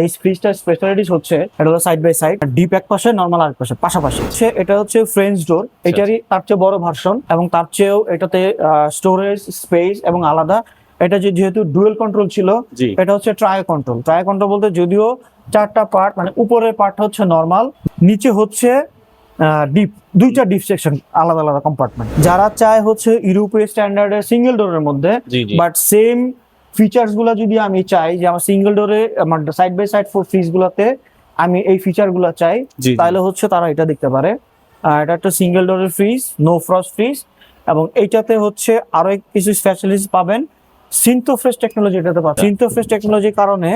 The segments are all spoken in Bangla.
এই ফ্রিজটা স্পেশালিটিস হচ্ছে এটা হলো সাইড বাই সাইড ডিপ এক পাশে নর্মাল আরেক পাশে পাশাপাশি। হচ্ছে এটা হচ্ছে ফ্রেঞ্চ ডোর এটারই তার চেয়ে বড় ভার্সন এবং তার চেয়েও এটাতে স্টোরেজ স্পেস এবং আলাদা। এটা যে যেহেতু ডুয়েল কন্ট্রোল ছিল এটা হচ্ছে ট্রাই কন্ট্রোল ট্রাই কন্ট্রোল বলতে যদিও চারটা পার্ট মানে উপরের পার্টটা হচ্ছে নর্মাল নিচে হচ্ছে ডিপ দুইটা ডিপ সেকশন আলাদা আলাদা কম্পার্টমেন্ট যারা চায় হচ্ছে ইউরোপীয় স্ট্যান্ডার্ডের সিঙ্গেল ডোরের মধ্যে বাট সেম ফিচার্সগুলা যদি আমি চাই যে আমার সিঙ্গেল ডোরে আমার side by side four fridge গুলাতে আমি এই ফিচারগুলা চাই। তাহলে হচ্ছে তারা এটা দেখতে পারে। আর এটা একটা সিঙ্গেল ডোরের ফ্রিজ নো ফ্রস্ট ফ্রিজ এবং এইটাতে হচ্ছে আরও এক কিছু স্পেশালিস্ট পাবেন সিনথোফ্রেশ টেকনোলজি এটাতে পাবেন। সিনথোফ্রেশ টেকনোলজির কারণে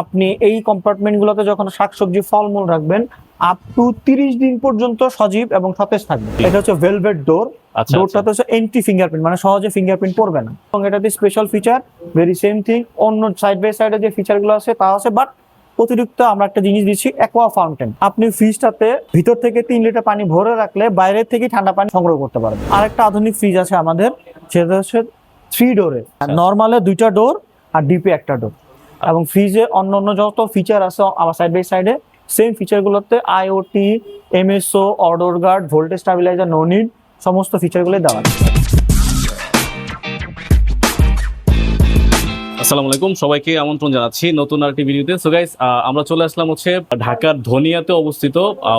আপনি এই কম্পার্টমেন্ট গুলোতে যখন শাকসবজি ফলমূল রাখবেন আপ টু তিরিশ দিন পর্যন্ত সজীব এবং সতেজ থাকবে। এটা হচ্ছে ভেলভেট ডোর ডোরটাতে হচ্ছে এন্টি ফিঙ্গারপ্রিন্ট মানে সহজে ফিঙ্গারপ্রিন্ট পড়বে না। এবং এটাতে special feature very same thing অন্য সাইড বাই সাইডে যে ফিচারগুলো আছে তা আছে বাট অতিরিক্ত আমরা একটা জিনিস দিচ্ছি অ্যাকোয়া ফাউন্টেন আপনি ফ্রিজটাতে ভিতর থেকে তিন লিটার পানি ভরে রাখলে বাইরে থেকে ঠান্ডা পানি সংগ্রহ করতে পারবেন। আরেকটা আধুনিক ফ্রিজ আছে আমাদের সেটা হচ্ছে থ্রি ডোরে নর্মালে দুইটা ডোর আর ডিপে একটা ডোর এবং ফ্রিজে অন্য অন্য যত ফিচার আছে আমার সাইড বাই সাইডে same ফিচারগুলোতে IoT MSO order guard voltage stabiliser no need সমস্ত ফিচারগুলো দেওয়া আছে। আসসালামু আলাইকুম, সবাইকে আমন্ত্রণ জানাচ্ছি নতুন আরেকটি ভিডিওতে। সো গাইস আমরা চলে আসলাম হচ্ছে ঢাকার ধনিয়াতে অবস্থিত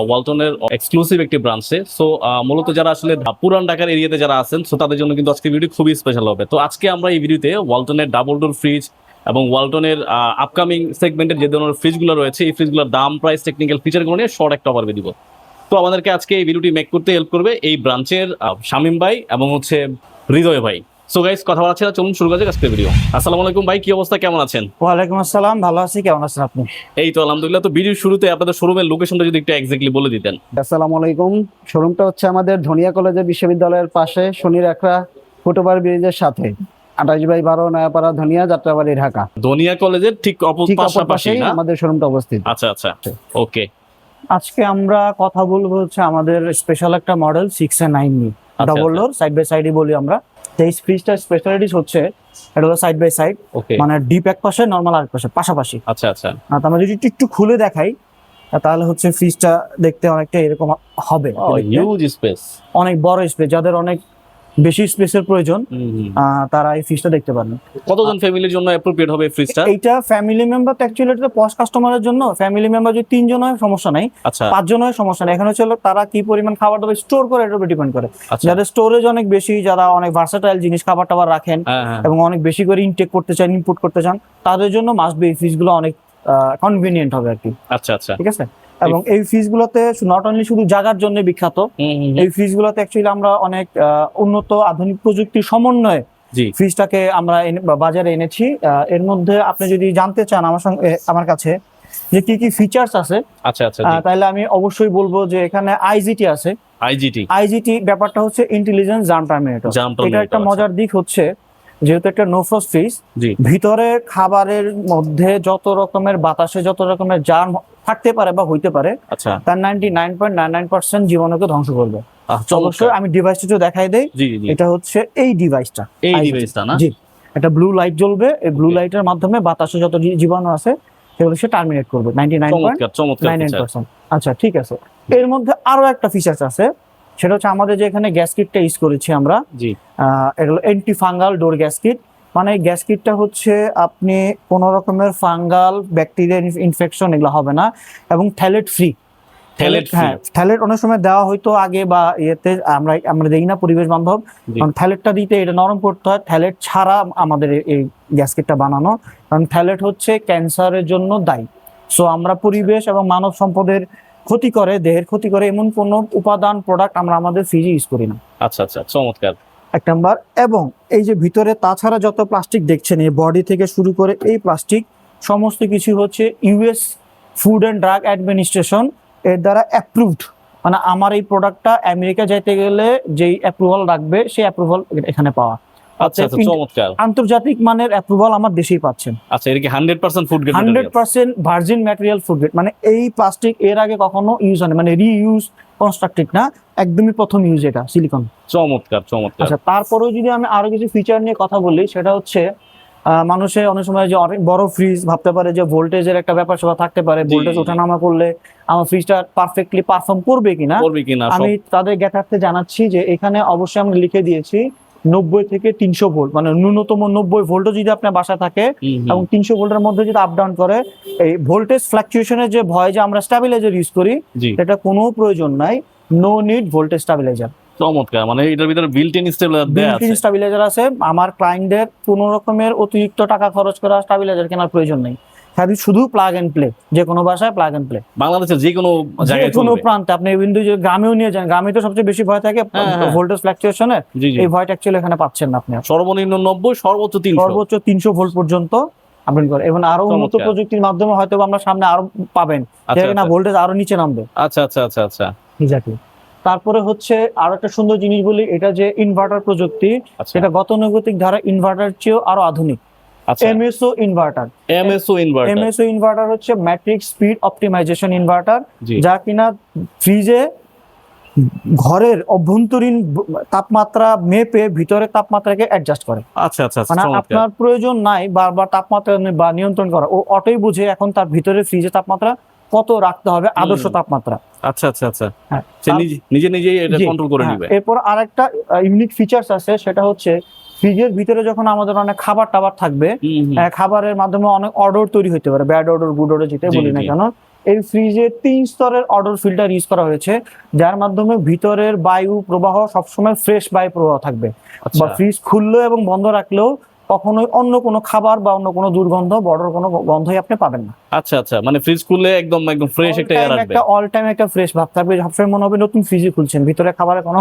ওয়ালটনের এক্সক্লুসিভ একটি ব্রাঞ্চে সো মূলত যারা আসলে পুরান ঢাকার এরিয়াতে যারা আছেন সো তাদের জন্য কিন্তু আজকে ভিডিও খুবই স্পেশাল হবে। তো আজকে আমরা এই ভিডিওতে ওয়ালটনের ডাবল ডোর ফ্রিজ এবং ওয়ালটনের আপকামিং সেগমেন্টের যে ধরনের ফ্রিজগুলো রয়েছে, এই ফ্রিজগুলোর দাম প্রাইস টেকনিক্যাল ফিচারগুলো নিয়ে শর্ট একটা ওভারভিউ দিব। তো আমাদেরকে আজকে এই ভিডিওটি মেক করতে হেল্প করবে এই ব্রাঞ্চের শামিম ভাই এবং হচ্ছে হৃদয় ভাই। সো গাইস কথা বলা ছিল চলুন শুরু করা যাক ভিডিও আসসালামু আলাইকুম ভাই কি অবস্থা কেমন আছেন? ওয়ালাইকুম আসসালাম ভালো আছি কেমন আছেন আপনি? এই তো আলহামদুলিল্লাহ তো ভিডিওর শুরুতে আপনাদের শোরুমের লোকেশনটা যদি একটু এক্স্যাক্টলি বলে দিতেন। আসসালামু আলাইকুম শোরুমটা হচ্ছে আমাদের ধনিয়া কলেজের বিশ্ববিদ্যালয়ের পাশে শনির একরা ফুটওভার ব্রিজের সাথে। আঠাশ বাই বারো নয়াপাড়া ধনিয়া যাত্রাবাড়ি ঢাকা। ধনিয়া কলেজের ঠিক অপর পাশাপাশি আমাদের শোরুমটা অবস্থিত। আচ্ছা আচ্ছা। ওকে আজকে আমরা কথা বলব হচ্ছে আমাদের স্পেশাল একটা মডেল সিক্স এ নাইন নিয়ে। ডবল ডোর সাইড বাই সাইডই বলি আমরা। তো এই ফ্রিজটার স্পেশালিটিস হচ্ছে এটা হলো সাইড বাই সাইড মানে ডিপ এক পাশে নর্মাল আরেক পাশে পাশাপাশি। আচ্ছা আচ্ছা। আর আমরা যদি একটু একটু খুলে দেখাই তাহলে হচ্ছে ফ্রিজটা দেখতে অনেকটা এরকম হবে। হিউজ স্পেস অনেক বড় স্পেস যাদের অনেক বেশি স্পেসের প্রয়োজন। তারা এই ফ্রিজটা দেখতে পারেন কতজন ফ্যামিলির জন্য অ্যাপ্রোপ্রিয়েট হবে ফ্রিজটা এইটা ফ্যামিলি মেম্বার তো অ্যাকচুয়ালি এটা পস কাস্টমারের জন্য। ফ্যামিলি মেম্বার যদি তিনজন হয় সমস্যা নাই। আচ্ছা। পাঁচজন হয় সমস্যা নাই। এখানে হলো তারা কি পরিমাণ খাবার দাবার স্টোর করে এটার উপর ডিপেন্ড করে। আচ্ছা। যাদের স্টোরেজ অনেক বেশি যারা অনেক ভার্সাটাইল জিনিস খাবার টাবার রাখেন হ্যাঁ হ্যাঁ। এবং অনেক বেশি করে ইনটেক করতে চান ইনপুট করতে চান তাদের জন্য মাস্ট বি এই ফ্রিজগুলো অনেক কনভিনিয়েন্ট হবে আর কি। আচ্ছা আচ্ছা। ঠিক আছে? এবং এই ফ্রিজগুলোতে নট অনলি শুধু জাগার জন্য বিখ্যাত। এই ফ্রিজগুলোতে অ্যাকচুয়ালি আমরা অনেক উন্নত আধুনিক প্রযুক্তির সমন্বয়ে ফ্রিজটাকে আমরা বাজারে এনেছি। এর মধ্যে আপনি যদি জানতে চান আমার সঙ্গে আমার কাছে যে কি কি ফিচার্স আছে আচ্ছা আচ্ছা তাহলে আমি অবশ্যই বলব যে এখানে আইজিটি আছে। আইজিটি আইজিটি ব্যাপারটা হচ্ছে ইন্টেলিজেন্স জার্ম টার্মিনেটর এটা একটা আচ্ছা। মজার দিক হচ্ছে যেহেতু একটা নোফ্রস্ট ফ্রিজ জি। ভিতরে খাবারের মধ্যে যত রকমের বাতাসে যত রকমের জার্ম থাকতে পারে বা হইতে পারে আচ্ছা। তার ninety nine point nine nine percent জীবাণুকে ধ্বংস করবে। অবশ্যই আমি ডিভাইসটা একটু দেখাই দেই। এটা হচ্ছে এই ডিভাইসটা এই ডিভাইসটা না? জি। একটা ব্লু লাইট জ্বলবে এই ব্লু. লাইটের মাধ্যমে বাতাসে যত জীবাণু আছে সেগুলো সে টার্মিনেট করবে। Ninety nine point nine nine percent আচ্ছা ঠিক আছে। এর মধ্যে আরও একটা ফিচার্স আছে। সেটা হচ্ছে আমাদের যে এখানে গ্যাস কিটটা ইউজ করেছি আমরা জি। এটা হলো anti fungal door gas kit মানে গ্যাস কিটটা হচ্ছে আপনি কোনো রকমের ফাঙ্গাল ব্যাকটেরিয়া ইনফেকশন এগুলো হবে না এবং থ্যালেট ফ্রি free। হ্যাঁ থ্যালেট অনেক সময় দেওয়া হয়তো আগে বা ইয়েতে আমরা আমরা দেখি না পরিবেশ বান্ধব। কারণ থ্যালেটটা দিতে এটা নরম করতে হয় থ্যালেট ছাড়া আমাদের এই- এই গ্যাস কিটটা বানানো। কারণ থ্যালেট হচ্ছে ক্যান্সারের জন্য দায়ী। সো আমরা পরিবেশ এবং মানব সম্পদের ক্ষতি করে দেহের ক্ষতি করে এমন কোনো উপাদান প্রোডাক্ট আমরা আমাদের ফ্রিজে ইউজ করি না। আচ্ছা আচ্ছা চমৎকার। এক নাম্বার এবং এই যে ভিতরে তাছাড়া যত প্লাস্টিক দেখছেন এই বডি থেকে শুরু করে এই প্লাস্টিক সমস্ত কিছু হচ্ছে US food and drug administration এর দ্বারা অ্যাপ্রুভড মানে আমার এই প্রোডাক্টটা আমেরিকা যাইতে গেলে যেই অ্যাপ্রুভাল রাখবে সেই অ্যাপ্রুভাল এখানে পাওয়া। আচ্ছা আচ্ছা চমৎকার। আন্তর্জাতিক মানের অ্যাপ্রুভাল আমার দেশেই পাচ্ছেন। আচ্ছা এটা কি hundred percent food grade hundred percent virgin material food grade মানে এই প্লাস্টিক এর আগে কখনো ইউজ হয়নি মানে রিইউজ কনস্ট্রাক্টেড না একদমই প্রথম ইউজ এটা সিলিকন চমৎকার চমৎকার। আচ্ছা তারপরেও যদি আমি আরও কিছু ফিচার নিয়ে কথা বলি সেটা হচ্ছে মানুষে অনেক সময় যে অনেক বড় ফ্রিজ ভাবতে পারে যে ভোল্টেজের একটা ব্যাপার স্যাপার থাকতে পারে ভোল্টেজ। ওঠানামা করলে আমার ফ্রিজটা পারফেক্টলি পারফর্ম করবে কিনা? করবি কিনা আমি তাদের জ্ঞাতার্থে জানাচ্ছি যে এখানে অবশ্যই আমরা লিখে দিয়েছি নব্বই থেকে তিনশো ভোল্ট মানে ন্যূনতম নব্বই ভোল্টও যদি আপনার বাসা থাকে। এবং তিনশো ভোল্টের মধ্যে যদি আপ ডাউন করে এই ভোল্টেজ ফ্লাকচুয়েশনের যে ভয় যে আমরা স্টাবিলাইজার ইউজ করি সেটা কোনো প্রয়োজন নাই নো নিড ভোল্টেজ স্টাবিলাইজার চমৎকার মানে এটার ভিতরে বিল্ট ইন স্টেবিলাইজার দেয়া আছে। স্টাবিলাইজার আছে আমার ক্লায়েন্টদের কোনো রকমের অতিরিক্ত টাকা খরচ করা স্টাবিলাইজার কেনার প্রয়োজন নেই। খালি শুধু প্লাগ এন্ড প্লে যে কোনো ভাষায় প্লাগ এন্ড প্লে বাংলাদেশের যে কোনো যে জায়গায় কোনো প্রান্তে। আপনি যে গ্রামেও নিয়ে যান গ্রামে তো সবচেয়ে বেশি ভয় থাকে। হ্যাঁ, হ্যাঁ। ভোল্টেজ ফ্লাকচুয়েশনের জি জি। এই ভয়টা অ্যাকচুয়ালি এখানে পাচ্ছেন না আপনি সর্বনিম্ন নব্বই সর্বোচ্চ তিনশো। সর্বোচ্চ তিনশো ভোল্ট পর্যন্ত আপনি করেন এবং আরও উন্নত প্রযুক্তির মাধ্যমে হয়তো আমরা সামনে আরও পাবেন। আচ্ছা না আচ্ছা। ভোল্টেজ আরও নিচে নামবে। আচ্ছা আচ্ছা আচ্ছা আচ্ছা। এক্স্যাক্টলি তারপরে হচ্ছে আরও একটা সুন্দর জিনিস বলি এটা যে ইনভার্টার প্রযুক্তি আচ্ছা। এটা গতানুগতিক ধারা ইনভার্টার চেয়েও আরও আধুনিক। আচ্ছা MSO inverter MSO inverter MSO inverter হচ্ছে ম্যাট্রিক্স স্পিড অপটিমাইজেশন ইনভার্টার যা কিনা ফ্রিজে ঘরের অভ্যন্তরীণ তাপমাত্রা মেপে ভিতরের তাপমাত্রাকে অ্যাডজাস্ট করে। আচ্ছা আচ্ছা আচ্ছা মানে আপনার প্রয়োজন নাই বারবার তাপমাত্রা বা নিয়ন্ত্রণ করা। ও অটোই বুঝে এখন তার ভিতরে ফ্রিজের তাপমাত্রা কত রাখতে হবে আদর্শ তাপমাত্রা। আচ্ছা আচ্ছা আচ্ছা। হ্যাঁ নিজে নিজেই এটা কন্ট্রোল করে হ্যাঁ, নিবে। এরপর আরেকটা ইউনিক ফিচার্স আছে সেটা হচ্ছে ফ্রিজের ভিতরে যখন আমাদের অনেক খাবার টাবার থাকবে। খাবারের মাধ্যমে অনেক অর্ডার তৈরি হতে পারে। ব্যাড অর্ডার গুড অর্ডার যেটাই বলি না কেন এই ফ্রিজে তিন স্তরের অর্ডার ফিল্টার ইউজ করা হয়েছে যার মাধ্যমে ভিতরের বায়ু প্রবাহ সবসময় ফ্রেশ বায়ু প্রবাহ থাকবে। আচ্ছা। বা ফ্রিজ খুললেও এবং বন্ধ রাখলেও কখনোই অন্য কোনো খাবার বা অন্য কোনো দুর্গন্ধ বড় কোনো গন্ধই আপনি পাবেন না। আচ্ছা আচ্ছা মানে ফ্রিজ খুললে একদম একদম ফ্রেশ একটা এয়ার আসবে। একটা অল টাইম একটা ফ্রেশ ভাব। থাকবে সবসময় মনে হবে নতুন ফ্রিজে খুলছেন ভিতরে খাবারের কোনো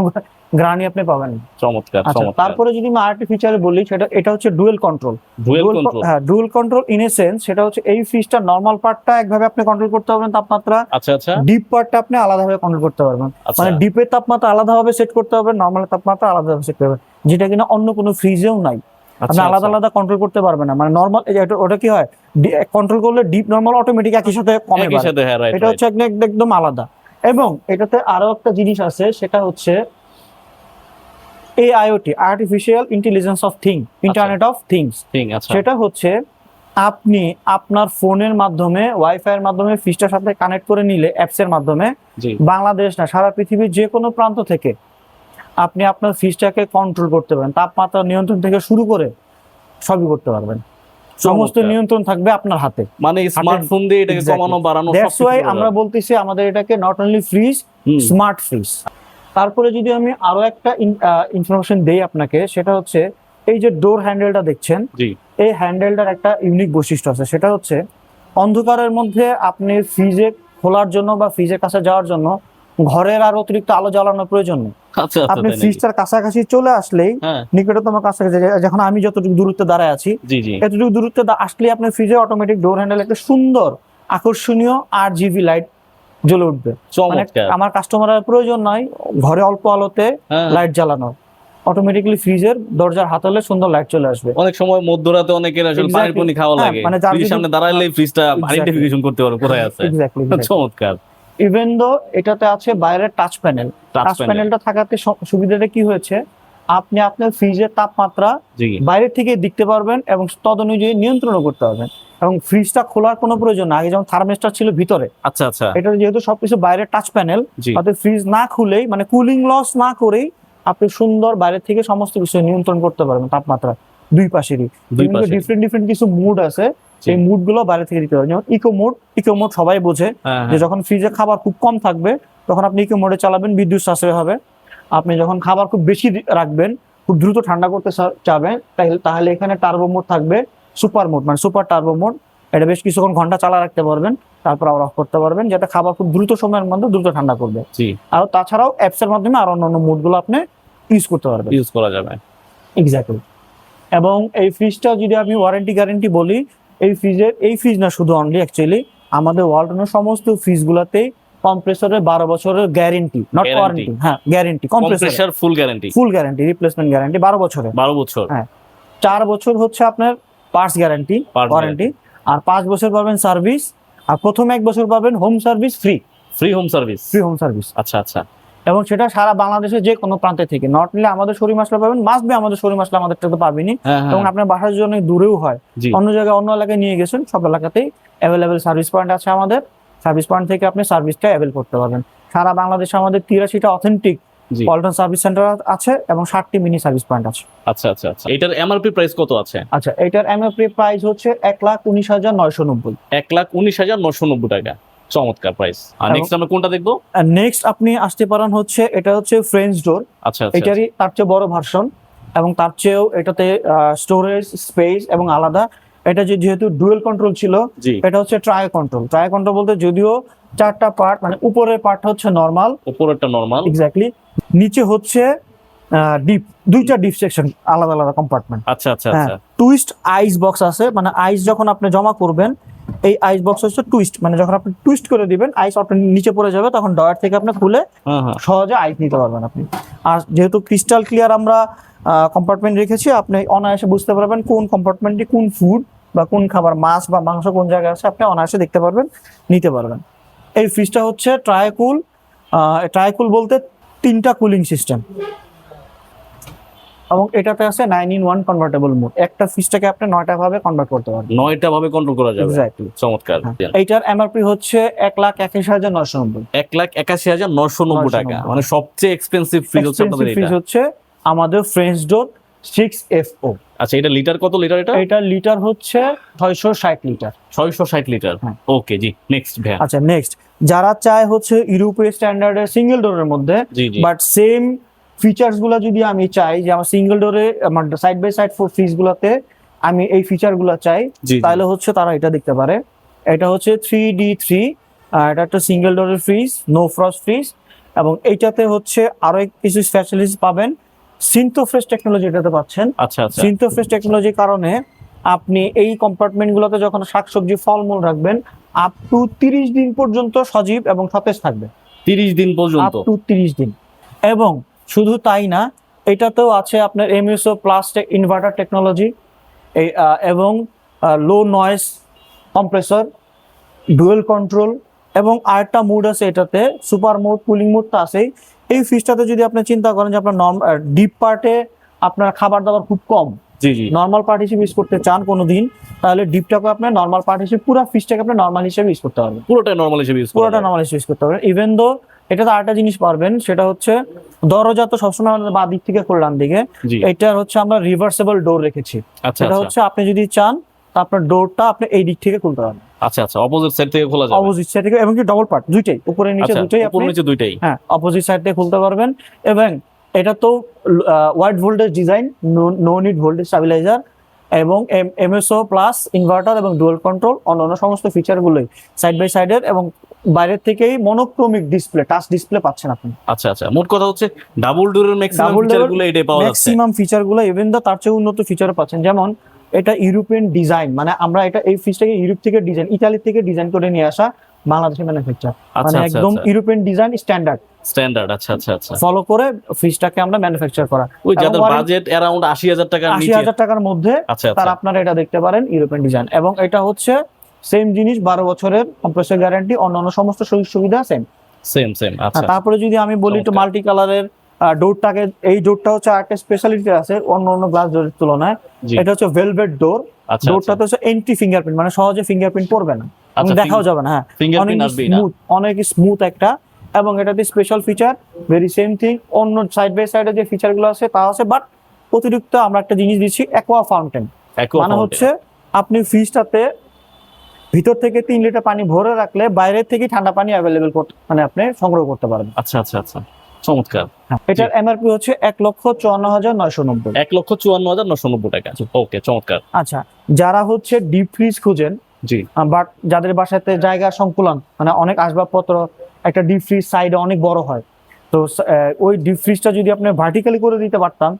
গ্রানি আপনি পাবেন না। চমৎকার আচ্ছা চমৎকার। তারপরে যদি আমি আরেকটি ফিচারে বলি সেটা এটা হচ্ছে ডুয়েল কন্ট্রোল ডুয়েল কন্ট্রোল হ্যাঁ dual control in a sense সেটা হচ্ছে এই ফ্রিজটা নর্মাল পার্টটা একভাবে আপনি কন্ট্রোল করতে পারবেন তাপমাত্রা আচ্ছা আচ্ছা। ডিপ পার্টটা আপনি আলাদাভাবে কন্ট্রোল করতে পারবেন। আচ্ছা। মানে ডিপের তাপমাত্রা আলাদাভাবে সেট করতে হবে নর্মাল তাপমাত্রা আলাদাভাবে সেট করতে হবে। যেটা কিনা অন্য কোনো ফ্রিজেও নাই। আপনি আচ্ছা, আলাদা আচ্ছা। আলাদা কন্ট্রোল করতে পারবেন না। মানে নর্মাল ওটা কি হয়? কন্ট্রোল করলে ডিপ নর্মাল অটোমেটিক একই সাথে কমে হ্যাঁ এটা হচ্ছে একদম আলাদা। এবং এটাতে আরও একটা জিনিস আছে সেটা হচ্ছে AIoT artificial intelligence of thing internet of things সেটা হচ্ছে আপনি আপনার ফোনের মাধ্যমে ওয়াইফাই এর মাধ্যমে ফিসটার সাথে কানেক্ট করে নিলে অ্যাপস এর মাধ্যমে বাংলাদেশ না সারা পৃথিবীর যে কোনো প্রান্ত থেকে আপনি আপনার ফিসটাকে কন্ট্রোল করতে পারেন। তাপমাত্রা নিয়ন্ত্রণ থেকে শুরু করে সবই করতে পারবেন। সমস্ত নিয়ন্ত্রণ থাকবে আপনার হাতে। মানে স্মার্টফোন দিয়ে এটাকে কমানো বাড়ানো দ্যাটস ওয়াই আমরা বলতেছি আমাদের এটাকে not only fridge smart fridge তারপরে যদি আমি আরও একটা ইনফরমেশন দেই আপনাকে সেটা হচ্ছে এই যে ডোর হ্যান্ডেলটা দেখছেন এই হ্যান্ডেলটার একটা ইউনিক বৈশিষ্ট্য আছে। সেটা হচ্ছে অন্ধকারের মধ্যে আপনি ফ্রিজে খোলার জন্য বা ফ্রিজের কাছে যাওয়ার জন্য ঘরের আর অতিরিক্ত আলো জ্বালানোর প্রয়োজন নেই। আপনি ফ্রিজটার কাছাকাছি চলে আসলেই হ্যাঁ। নিকটতম কাছাকাছি যখন আমি যতটুকু দূরত্বে দাঁড়ায় আছি এতটুকু দূরত্বে আসলেই আপনার ফ্রিজে অটোমেটিক ডোর হ্যান্ডেল একটা সুন্দর আকর্ষণীয় আর জিবি লাইট জ্বলে উঠবে। মানে আমার কাস্টমারের প্রয়োজন নয় ঘরে অল্প আলোতে লাইট জ্বালানো অটোমেটিকলি ফ্রিজের দরজার হাতলে সুন্দর লাইট চলে আসবে। অনেক সময় মধ্যরাতে অনেকের আসলে পানির পানি খাওয়া হ্যাঁ, লাগে। মানে সামনে দাঁড়াইলেই ফ্রিজটা আইডেন্টিফিকেশন করতে পারবে কোথায় আছে? চমৎকার। ইভেন দো এটাতে আছে বাইরের touch panel touch touch panel প্যানেলটা থাকাতে সুবিধাটা কি হয়েছে? আপনি আপনার ফ্রিজের তাপমাত্রা বাইরে থেকে দেখতে পারবেন এবং তদ অনুযায়ী নিয়ন্ত্রণও করতে পারবেন। এবং ফ্রিজটা খোলার কোনো প্রয়োজন না। আগে যেমন থার্মেস্টার ছিল ভিতরে আচ্ছা আচ্ছা। এটা যেহেতু সবকিছু বাইরে টাচ প্যানেল অর্থাৎ ফ্রিজ না খুলেই মানে কুলিং লস না করেই আপনি সুন্দর বাইরে থেকে সমস্ত কিছু নিয়ন্ত্রণ করতে পারবেন তাপমাত্রা দুই পাশেরই। দুই পাশে ডিফারেন্ট ডিফারেন্ট কিছু মুড আছে। এই মুডগুলো বাইরে থেকে দিতে পারবেন যেমন ইকো মোড ইকো মোড সবাই বোঝে হ্যাঁ যে হ্যাঁ। যখন ফ্রিজে খাবার খুব কম থাকবে তখন আপনি ইকো মোডে চালাবেন বিদ্যুৎ সাশ্রয় হবে। আপনি যখন খাবার খুব বেশি রাখবেন খুব দ্রুত ঠান্ডা করতে চাবেন তাহলে তাহলে এখানে টার্বো মোড থাকবে সুপার মোড মানে সুপার টার্বো মোড এটা বেশ কিছুক্ষণ ঘণ্টা চালা রাখতে পারবেন তারপর আবার অফ করতে পারবেন যাতে খাবার খুব দ্রুত সময়ের মধ্যে দ্রুত ঠান্ডা করবে। জি। আর তাছাড়াও অ্যাপস এর মাধ্যমে আর অন্যান্য মোডগুলো আপনি ইউজ করতে পারবেন। ইউজ করা যাবে। এক্স্যাক্টলি এবং এই ফ্রিজটা যদি আমি ওয়ারেন্টি গ্যারেন্টি বলি এই ফ্রিজের এই ফ্রিজ না শুধু অনলি অ্যাকচুয়ালি আমাদের ওয়ার্ল্ডের সমস্ত ফ্রিজ গুলাতেই কম্প্রেসরের বারো বছরের গ্যারেন্টি নট. ওয়ারেন্টি হ্যাঁ guarantee compressor compressor full guarantee full guarantee replacement guarantee বারো বছরের। বারো বছর। হ্যাঁ। চার বছর হচ্ছে আপনার পার্টস গ্যারান্টি ওয়ারেন্টি আর পাঁচ বছর পাবেন সার্ভিস আর প্রথম এক বছর পাবেন home service free free home service free home service আচ্ছা আচ্ছা। এবং সেটা সারা বাংলাদেশের যে কোনো প্রান্তে থেকে। নট নিলে আমাদের শরীর মশলা পাবেন মাস্ট বি আমাদের শরীর মশলা আমাদেরটা তো পাবেনি হ্যাঁ এবং হ্যাঁ আপনার বাসার জন্য দূরেও হয়। অন্য জায়গায় অন্য এলাকায় নিয়ে গেছেন সব এলাকাতেই অ্যাভেলেবেল সার্ভিস পয়েন্ট আছে আমাদের। সার্ভিস পয়েন্ট থেকে আপনি সার্ভিসটা অ্যাভেল করতে পারবেন। সারা বাংলাদেশে আমাদের তিরাশিটা অথেন্টিক পল্টন সার্ভিস সেন্টার আছে এবং ষাটটি মিনি সার্ভিস পয়েন্ট আছে। আচ্ছা আচ্ছা আচ্ছা। এটার এমআরপি প্রাইস কত আছে? আচ্ছা এটার এমএপি প্রাইস হচ্ছে এক লাখ উনিশ হাজার নয়শো নব্বই। এক লাখ উনিশ হাজার নশো নব্বই টাকা। চমৎকার প্রাইস আর নেক্সট আমরা কোনটা দেখব? নেক্সট আপনি আসতে পারেন হচ্ছে এটা হচ্ছে ফ্রেঞ্চ ডোর আচ্ছা আচ্ছা এটারই তার চেয়ে বড় ভার্সন এবং তার চেয়েও এটাতে স্টোরেজ স্পেস এবং আলাদা। এটা যেহেতু ডুয়েল কন্ট্রোল ছিল এটা হচ্ছে ট্রাই কন্ট্রোল কন্ট্রোল বলতে যদিও চারটা পার্ট মানে উপরের পার্ট হচ্ছে নর্মাল উপরেরটা নর্মাল এক্স্যাক্টলি নিচে হচ্ছে ডিপ দুইটা ডিপ সেকশন আলাদা আলাদা কম্পার্টমেন্ট আচ্ছা আচ্ছা আচ্ছা। টুইস্ট আইস বক্স আছে মানে আইস যখন আপনি জমা করবেন এই আইস বক্স হচ্ছে টুইস্ট মানে যখন আপনি টুইস্ট করে দিবেন আইস অটো নিচে পড়ে যাবে তখন ডয়ার থেকে আপনি খুলে হ্যাঁ হ্যাঁ। সহজে আইস নিতে পারবেন আপনি। আর যেহেতু ক্রিস্টাল ক্লিয়ার আমরা কম্পার্টমেন্ট রেখেছি আপনি অনায়াসে বুঝতে পারবেন কোন কম্পার্টমেন্টে কোন ফুড বা কোন খাবার মাছ বা মাংস কোন জায়গায় আছে আপনি অনায়াসে দেখতে পারবেন নিতে পারবেন। এই ফ্রিজটা হচ্ছে ট্রাইকুল ট্রাইকুল বলতে তিনটা কুলিং সিস্টেম এবং এটাতে আছে nine in one convertible mode একটা ফ্রিজটাকে আপনি নয়টা ভাবে কনভার্ট করতে পারবেন। নয়টা ভাবে কন্ট্রোল করা যাবে। এক্স্যাক্টলি চমৎকার। এইটার এমআরপি হচ্ছে এক লাখ একুশ হাজার নয়শো নব্বই। এক লাখ একাশি হাজার নশো নব্বই টাকা। মানে সবচেয়ে এক্সপেন্সিভ ফ্রিজ হচ্ছে আপনাদের ফ্রিজ হচ্ছে আমাদের French door six F O আচ্ছা এটা লিটার কত লিটার এটা? এটা লিটার হচ্ছে ছয়শো ষাট লিটার ছয়শো ষাট লিটার হ্যাঁ। ওকে জি নেক্সট আচ্ছা নেক্সট যারা চায় হচ্ছে ইউরোপীয় স্ট্যান্ডার্ডের সিঙ্গেল ডোরের মধ্যে বাট সেম ফিচার্সগুলো যদি আমি চাই যে আমার সিঙ্গেল ডোরে আমার side by side four fridge গুলাতে আমি এই ফিচারগুলো চাই। তাহলে হচ্ছে তারা এটা দেখতে পারে। এটা হচ্ছে থ্রি ডি থ্রি এটা একটা সিঙ্গেল ডোরের ফ্রিজ নো ফ্রস্ট ফ্রিজ এবং এইটাতে হচ্ছে আরও কিছু স্পেশালিস্ট পাবেন। সিনথোফ্রেশ টেকনোলজি এটাতে পাচ্ছেন। আচ্ছা আচ্ছা। সিনথোফ্রেশ টেকনোলজির কারণে আপনি এই কম্পার্টমেন্ট গুলোতে যখন শাকসবজি ফলমূল রাখবেন আপ টু তিরিশ দিন পর্যন্ত সজীব এবং সতেজ থাকবে। তিরিশ দিন আপ পর্যন্ত টু তিরিশ দিন। এবং শুধু তাই না এটাতেও আছে আপনার এমএসও প্লাস ইনভার্টার টেকনোলজি এই এবং low noise compressor dual control এবং আরেকটা মুড আছে এটাতে সুপার মুড কুলিং মুড তো আছেই এই ফ্রিজটাতে যদি আপনি চিন্তা করেন যে আপনার নর্ম ডিপ পার্টে আপনার খাবার দাবার খুব কম জি জি। নর্মাল পার্ট হিসেবে ইউজ করতে চান কোনো দিন তাহলে ডিপটাকে আপনি নর্মাল পার্ট হিসেবে পুরো ফিশটাকে আপনি নর্মাল হিসেবে ইউজ করতে পারবেন। পুরোটাই নর্মাল হিসেবে ইউজ পুরোটা নর্মাল হিসেবে ইউজ করতে পারবেন। ইভেন দো এটাতে আরেকটা জিনিস পারবেন সেটা হচ্ছে দরজা তো সবসময় আমাদের বাঁ দিক থেকে খোলা ডান দিকে। এটার হচ্ছে আমরা রিভার্সেবল ডোর রেখেছি। আচ্ছা সেটা আচ্ছা। হচ্ছে আপনি যদি চান তা আপনার ডোরটা আপনি এই দিক থেকে খুলতে পারবেন। আচ্ছা আচ্ছা অপোজিট সাইড থেকে খোলা যাবে। অপোজিট সাইড থেকে এবং কি ডবল পার্ট দুইটাই উপরে নিচে আচ্ছা দুটোই আপনি নিচে দুইটাই। হ্যাঁ অপোজিট সাইড থেকে খুলতে পারবেন এবং এটা তো wide voltage design no need voltage stabiliser এবং এমএসও প্লাস ইনভার্টার এবং ডুয়াল কন্ট্রোল অন্যান্য সমস্ত ফিচারগুলোই সাইড বাই সাইডের এবং বাইরের থেকেই মনোক্রমিক ডিসপ্লে টাচ ডিসপ্লে পাচ্ছেন আপনি। আচ্ছা আচ্ছা। মোট কথা হচ্ছে ডাবল ডোরের ম্যাক্সিমাম door এটাই পাওয়া যাচ্ছে। ম্যাক্সিমাম ফিচারগুলো ইভেন দা তার চেয়ে উন্নত ফিচার পাচ্ছেন। যেমন এটা ইউরোপিয়ান ডিজাইন মানে আমরা এটা এই ফিচটাকে ইউরোপ থেকে ডিজাইন ইতালি থেকে ডিজাইন করে নিয়ে আসা বাংলাদেশে ম্যানুফ্যাকচার আচ্ছা মানে আচ্ছা। একদম ইউরোপিয়ান ডিজাইন স্ট্যান্ডার্ড স্ট্যান্ডার্ড আচ্ছা আচ্ছা আচ্ছা। ফলো করে ফ্রিজটাকে আমরা ম্যানুফ্যাকচার করা। ওই যাদের বাজেট আশি হাজার টাকার আশি নিচে। হাজার টাকার মধ্যে আচ্ছা তার আপনারা এটা দেখতে পারেন ইউরোপিয়ান ডিজাইন এবং এটা হচ্ছে সেম জিনিস বারো বছরের কম্প্রেসর গ্যারান্টি অন্যান্য সমস্ত সুযোগ সুবিধা সেম সেম সেম আচ্ছা। তারপরে যদি আমি বলি একটু। মাল্টি কালারের ডোরটাকে এই ডোরটা হচ্ছে একটা স্পেশালিটি আছে অন্য অন্য গ্লাস ডোরের তুলনায় এটা হচ্ছে ভেলভেট ডোর ডোরটাতে হচ্ছে এন্ট্রি ফিঙ্গারপ্রিন্ট মানে সহজে ফিঙ্গারপ্রিন্ট পড়বে না। আচ্ছা, দেখাও যাবে না হ্যাঁ। অনেক ফিঙ্গারপ্রিন্ট আসবেই না। স্মুথ অনেক স্মুথ একটা এবং এটাতে special feature very same thing অন্য সাইড বাই সাইডে যে ফিচারগুলো আছে তা আছে বাট অতিরিক্ত আমরা একটা জিনিস দিচ্ছি অ্যাকোয়া ফাউন্টেন মানে হচ্ছে আপনি ফ্রিজটাতে ভিতর থেকে তিন লিটার পানি ভরে রাখলে বাইরের থেকে ঠান্ডা পানি অ্যাভেলেবেল মানে আপনি সংগ্রহ করতে পারবেন। আচ্ছা আচ্ছা আচ্ছা। চমৎকার। এটার এমআরপি হচ্ছে এক লক্ষ চুয়ান্ন হাজার নয়শো নব্বই। এক লক্ষ চুয়ান্ন হাজার নশো নব্বই টাকা। ওকে চমৎকার। আচ্ছা যারা হচ্ছে ডিপ ফ্রিজ খুঁজেন জি। বাট যাদের বাসাতে জায়গার সংকুলন মানে অনেক আসবাবপত্র একটা ডিপ ফ্রিজ সাইডে অনেক বড় হয় তো ওই ডিপ ফ্রিজটা যদি আপনি ভার্টিক্যালি করে দিতে পারতাম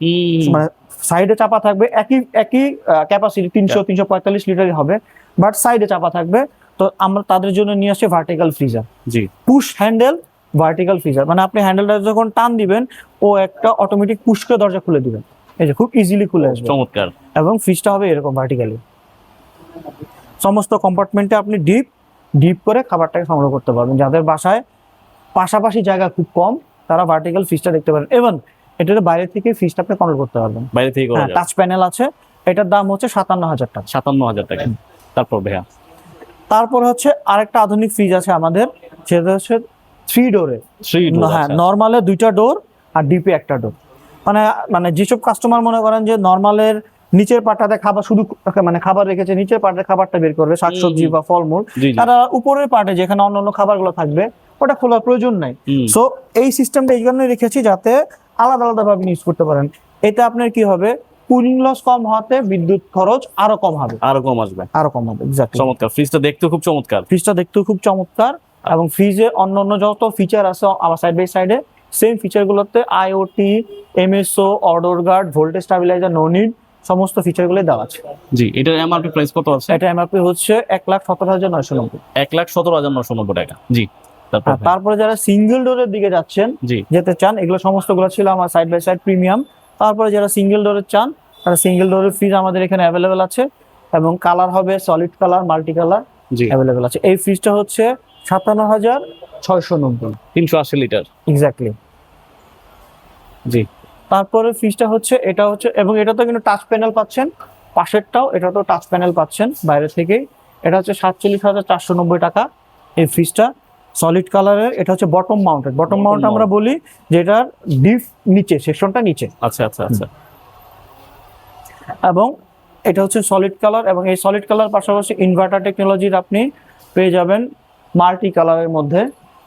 মানে সাইডে চাপা থাকবে একই একই ক্যাপাসিটি তিনশো তিনশো পঁয়তাল্লিশ লিটারই হবে বাট সাইডে চাপা থাকবে। তো আমরা তাদের জন্য নিয়ে আসছি ভার্টিক্যাল ফ্রিজার জি। পুশ হ্যান্ডেল ভার্টিক্যাল ফ্রিজার মানে আপনি হ্যান্ডেলটা যখন টান দিবেন ও একটা অটোমেটিক পুশ করে দরজা খুলে দিবেন। এই যে খুব ইজিলি খুলে আসবে। চমৎকার। এবং ফ্রিজটা হবে এরকম ভার্টিক্যালি সমস্ত কম্পার্টমেন্টে আপনি ডিপ ডিপ করে খাবারটাকে সংগ্রহ করতে পারবেন। যাদের বাসায় পাশাপাশি জায়গা খুব কম তারা ভার্টিক্যাল ফ্রিজটা দেখতে পারেন। এবং এটার বাইরে থেকে ফ্রিজটা আপনি কন্ট্রোল করতে পারবেন। বাইরে থেকে টাচ প্যানেল আছে। এটার দাম হচ্ছে সাতান্ন হাজার টাকা। সাতান্ন হাজার টাকা। তারপর ভাইয়া? তারপর হচ্ছে আরেকটা আধুনিক ফ্রিজ আছে আমাদের সেটা হচ্ছে থ্রি ডোরের থ্রি হ্যাঁ নর্মালে দুইটা ডোর আর ডিপে একটা ডোর মানে মানে যেসব কাস্টমার মনে করেন যে নর্মালের নিচের পাটাতে খাবার শুধু মানে খাবার রেখেছে নিচের পাটে খাবারটা বের করবে শাকসবজি বা ফলমূল। তারা উপরের পাটে যেখানে অন্য অন্য খাবারগুলো থাকবে ওটা খোলার প্রয়োজন নাই। সো এই সিস্টেমটা এই জন্য রেখেছি যাতে আলাদা আলাদা ভাবে ইউজ করতে পারেন। এতে আপনার কি হবে? কুলিং লস কম হওয়াতে বিদ্যুৎ খরচ আরও কম হবে। আরও কম আসবে। আরও কম হবে চমৎকার। ফ্রিজটা দেখতে খুব চমৎকার। ফ্রিজটা দেখতেও খুব চমৎকার এবং ফ্রিজে অন্য অন্য যত ফিচার আছে আমার সাইড বাই সাইডে same ফিচারগুলোতে IOT MSO order guard voltage stabiliser no need সমস্ত ফিচারগুলো দেওয়া আছে। জি এটার এমআরপি প্রাইস কত আছে? এটা এমআরপি হচ্ছে এক লাখ সতেরো হাজার নয়শো নব্বই। এক লাখ সতেরো হাজার নশো নব্বই টাকা। জি তারপর তারপরে যারা সিঙ্গেল ডোরের দিকে যাচ্ছেন যেতে চান এগুলো সমস্তগুলো ছিল আমার সাইড বাই সাইড প্রিমিয়াম তারপরে যারা সিঙ্গেল ডোরের চান তারা সিঙ্গেল ডোরের ফ্রিজ আমাদের এখানে অ্যাভেলেবেল আছে এবং কালার হবে সলিড কালার মাল্টি কালার জি। অ্যাভেলেবেল আছে। এই ফ্রিজটা হচ্ছে সাতান্ন হাজার ছয়শো নব্বই। তিনশো আশি লিটার এক্স্যাক্টলি জি। তারপরে ফ্রিজটা হচ্ছে এটা হচ্ছে এবং এটা তো কিন্তু টাচ প্যানেল পাচ্ছেন। পাশেরটাও এটা তো টাচ প্যানেল পাচ্ছেন বাইরে থেকেই। এটা হচ্ছে সাতচল্লিশ হাজার চারশো নব্বই টাকা এই ফ্রিজটা সলিড কালারের এটা হচ্ছে বটম মাউন্টেড বটম মাউন্ট আমরা বলি যেটার ডিপ নিচে সেকশনটা নিচে। আচ্ছা আচ্ছা আচ্ছা। এবং এটা হচ্ছে সলিড কালার এবং এই সলিড কালার পাশাপাশি ইনভার্টার টেকনোলজির আপনি পেয়ে যাবেন মাল্টি কালারের মধ্যে।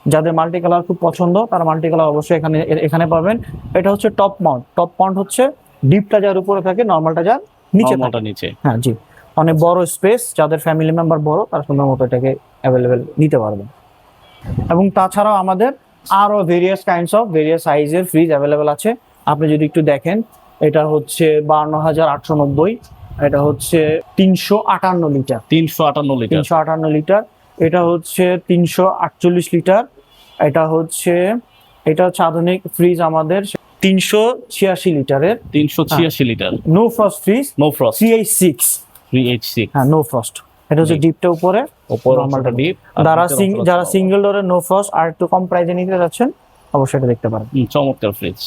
যাদের মাল্টি কালার খুব পছন্দ তারা মাল্টি কালার অবশ্যই এখানে এখানে পাবেন। এটা হচ্ছে টপ মাউন্ট টপ মাউন্ট হচ্ছে ডিপটা যার উপরে থাকে নর্মালটা যার নিচে থাকে। নিচে। হ্যাঁ জি। অনেক বড় স্পেস যাদের ফ্যামিলি মেম্বার বড় তারা সুন্দর মতো এটাকে অ্যাভেলেবেল নিতে পারবেন। এবং তাছাড়াও আমাদের আরও ভেরিয়াস কাইন্ডস অফ ভেরিয়াস সাইজের ফ্রিজ অ্যাভেলেবেল আছে। আপনি যদি একটু দেখেন এটা হচ্ছে বান্ন হাজার আটশো নব্বই এটা হচ্ছে তিনশো আটান্ন লিটার তিনশো আটান্ন লিটার তিনশো আটান্ন লিটার এটা হচ্ছে তিনশো আটচল্লিশ লিটার এটা হচ্ছে এটা হচ্ছে আধুনিক ফ্রিজ আমাদের তিনশো ছিয়াশি লিটারের তিনশো ছিয়াশি litre no frost fridge no frost CI six three H six হ্যাঁ নো ফ্রস্ট এটা হচ্ছে। ডিপটা উপরে। ওপর Normal অংশটা টা ডিপ যারা সিং- যারা সিঙ্গেল ডোরের নো ফ্রস্ট আর একটু কম প্রাইজে নিতে যাচ্ছেন অবশ্যই এটা দেখতে পারেন। চমৎকার ফ্রিজ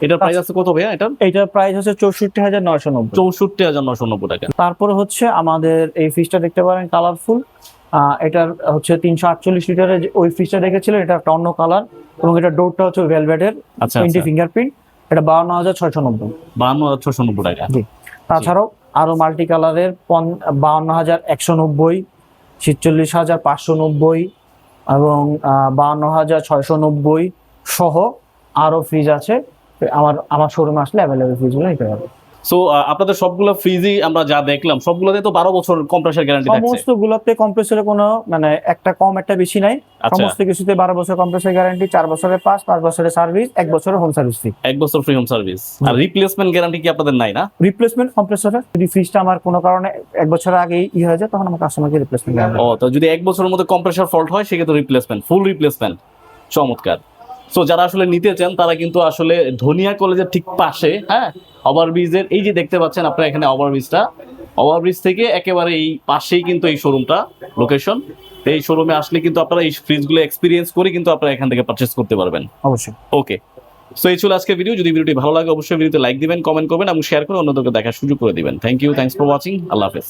এটার প্রাইস আছে কত ভাইয়া এটা এটার প্রাইস হচ্ছে চৌষট্টি হাজার নয়শো নব্বই। চৌষট্টি হাজার নশো নব্বই টাকা। তারপরে হচ্ছে আমাদের এই ফ্রিজটা দেখতে পারেন কালারফুল এটার হচ্ছে তিনশো আটচল্লিশ লিটারের ওই ফ্রিজটা দেখেছিলেন এটা একটা অন্য কালার এবং এটা ডোরটা হচ্ছে ভেলভেটের আচ্ছা টোয়েন্টি আচ্ছা ফিঙ্গারপ্রিন্ট এটা বাউন্ন হাজার ছয়শো নব্বই। বান্ন হাজার ছশো নব্বই টাকা। তাছাড়াও আরও মাল্টি কালারের পন বাউন্ন হাজার একশো নব্বই ছিচল্লিশ হাজার পাঁচশো নব্বই এবং বাউন্ন হাজার ছয়শো নব্বই সহ আরও ফ্রিজ আছে। আমার আমার শোরুমে আসলে অ্যাভেলেবেল ফ্রিজগুলো নিতে পারবে সো আপনাদের সবগুলো ফ্রিজই আমরা যা দেখলাম সবগুলোতে তো বারো বছর কম্প্রেসার গ্যারান্টি থাকছে। সমস্ত গুলোতে কম্প্রেসরে কোনো মানে একটা কম একটা বেশি নাই। আচ্ছা। সমস্ত কিছুতে বারো বছর কম্প্রেসর গ্যারান্টি চার বছরের পাস পাঁচ বছরের সার্ভিস এক বছরের হোম সার্ভিস ফ্রি এক বছর ফ্রি হোম সার্ভিস আর রিপ্লেসমেন্ট গ্যারান্টি কি আপনাদের নাই না? রিপ্লেসমেন্ট কম্প্রেসরে যদি ফ্রিজটা আমার কোনো কারণে এক বছর আগে ই হয়ে যায় তখন আমার কাস্টমারকে রিপ্লেসমেন্ট ও তো যদি এক বছরের মধ্যে কম্প্রেসার ফল্ট হয় সেক্ষেত্রে রিপ্লেসমেন্ট ফুল রিপ্লেসমেন্ট চমৎকার। সো যারা আসলে নিতে চান তারা কিন্তু আসলে ধনিয়া কলেজের ঠিক পাশে হ্যাঁ? ওভারব্রিজের এই যে দেখতে পাচ্ছেন আপনারা এখানে ওভারব্রিজটা ওভারব্রিজ থেকে একেবারে এই পাশেই কিন্তু এই শোরুমটা লোকেশন এই শোরুমে আসলে কিন্তু আপনারা এই ফ্রিজগুলো এক্সপিরিয়েন্স করে কিন্তু আপনারা এখান থেকে পারচেস করতে পারবেন। অবশ্যই। ওকে সো এই ছিল আজকে ভিডিও যদি ভিডিওটি ভালো লাগে অবশ্যই ভিডিওতে লাইক দিবেন কমেন্ট করবেন এবং শেয়ার করে অন্যদেরকে দেখার সুযোগ করে দিবেন। Thank you thanks for watching আল্লাহ হাফেজ।